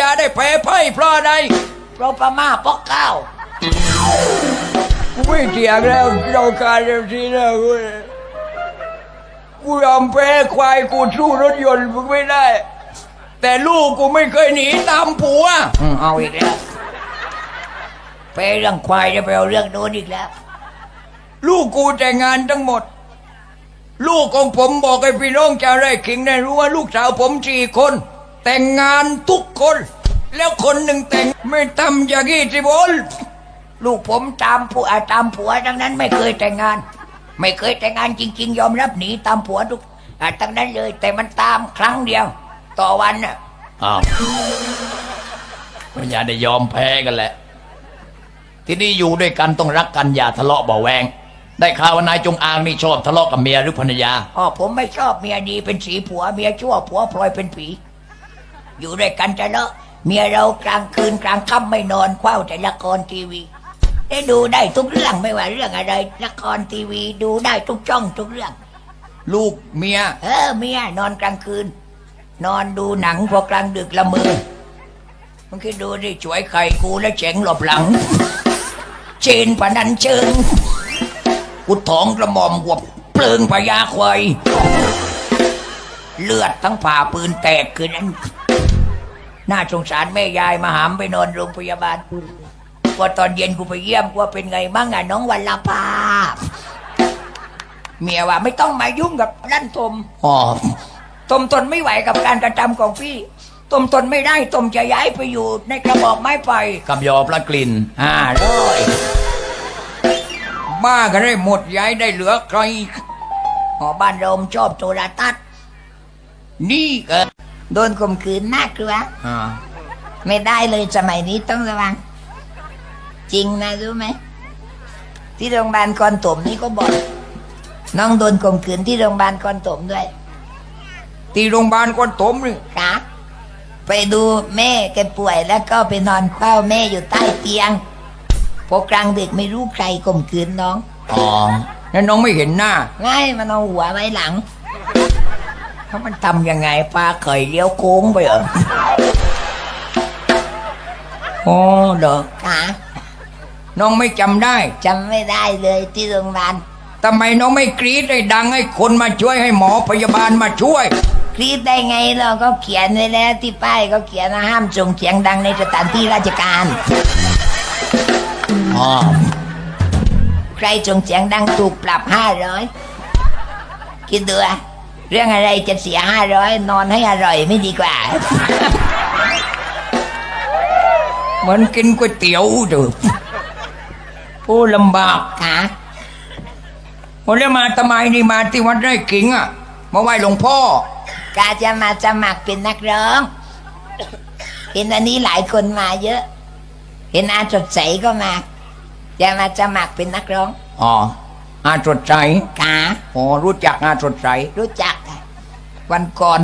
ยาได้แพ้ไพ่เพราะอะไรเพราะพม่าปอกเก้ากูไม่เถียงแล้วเราการเต็มที่แล้วกูกูยอมแพ้ควายกูสู้รถยนต์มึงไม่ได้ แต่ลูกกูไม่เคยหนีตามผัวอืมเอาอีกแล้วไปเรื่องควายจะไปเอาเรื่องโน้นอีกแล้ว ลูกกูแต่งงานทั้งหมด ลูกของผมบอกให้พี่น้องชาวไร่ขิงได้รู้ว่าลูกสาวผมสี่คน แต่งงานทุกคน แล้วคนหนึ่งแต่งไม่ทำอย่างนี้สิบอลลูกผมตามผัวตามผัวทั้งนั้นไม่เคยแต่งงาน ไม่เคยแต่งงานจริง ๆ ยอมรับหนีตามผัวทุกอะทั้งนั้นเลย แต่มันตามครั้งเดียว ต่อวันน่ะอ้าวก็อย่าได้ยอมแพ้กันแหละ ที่นี่อยู่ด้วยกันต้องรักกันอย่าทะเลาะเบาะแวง ได้ข่าวว่านายจงอางนี่ชอบทะเลาะกับเมียหรือภรรยาอ๋อผมไม่ชอบเมียดีเป็นสีผัวเมียชั่วผัวพลอยเป็นผี อยู่ด้วยกันจะเลาะเมียเรากลางคืนกลางค่ำไม่นอนคว้าแต่ละครทีวี ได้ดูได้ทุกเรื่องไม่ว่าเรื่องอะไรละครทีวีดูได้ทุกช่องทุกเรื่อง ลูกเมีย เออเมียนอนกลางคืน นอนดูหนังพอกลางดึกละเมือมึงคิดดูดิช่วยไข่กูแล้วเจ๋งหลบหลังเชนปะนันเชิงกูท้องกระหม่อมกว่าเปลืองพญาควายเลือดทั้งผ่าปืนแตกคืนนั้น น่าสงสารแม่ยายมาหามไปนอนโรงพยาบาลพอตอนเย็นกูไปเยี่ยมกูว่าเป็นไงบ้างอะน้องวันละภาพเมียว่าไม่ต้องมายุ่งกับลั่นทมอ๋อตมทนไม่ไหวกับการกระทำของพี่ตมทนไม่ได้ตมจะย้ายไปอยู่ในกระบอกไม้ไผ่กับยอพระกลิ่นห้าร้อยบ้ากันได้หมดย้ายได้เหลือใครหอบ้านโรมชอบโทรทัศน์นี่เออ โดนข่มขืนน่ากลัวอ่าไม่ได้เลยสมัยนี้ต้องระวัง จริงนะรู้ไหม ที่โรงพยาบาลกอนถมนี่ก็บอก น้องโดนข่มขืนที่โรงพยาบาลกอนถมด้วย ที่โรงพยาบาลก้อนถมนี่ค่ะไปดูแม่แกป่วยแล้วก็ไปนอนเฝ้าแม่อยู่ใต้เตียงพอกลางดึกไม่รู้ใครข่มขืนน้องอ๋อแล้วน้องไม่เห็นหน้าง่ายมันเอาหัวไว้หลัง ถ้ามันทำยังไงปลาเคยเลี้ยวโค้งไปเหรออ๋อเหรอค่ะน้องไม่จำได้จำไม่ได้เลยที่โรงพยาบาลทำไมน้องไม่กรีดให้ดังให้คนมาช่วยให้หมอพยาบาลมาช่วยคลิปได้ไงเราก็เขียนไว้แล้วที่ป้ายก็เขียนว่าห้ามส่งเสียงดังในสถานที่ราชการอ๋อใครส่งเสียงดังถูกปรับห้าร้อยคิดดูอะ เรื่องอะไรจะเสียห้าร้อยนอนให้อร่อยไม่ดีกว่า เหมือนกินก๋วยเตี๋ยวดูโอ้ลำบากค่ะโอ้แล้วมาทำไมนี่มาที่วัดไร่ขิงอะ มาไหว้หลวงพ่อกาจะมาสมัครเป็นนักร้อง เห็นอันนี้หลายคนมาเยอะ เห็นอาสดใสก็มา จะมาสมัครเป็นนักร้อง อ๋อ อาสดใสค่ะ อ๋อรู้จักอาสดใส รู้จักค่ะวันก่อน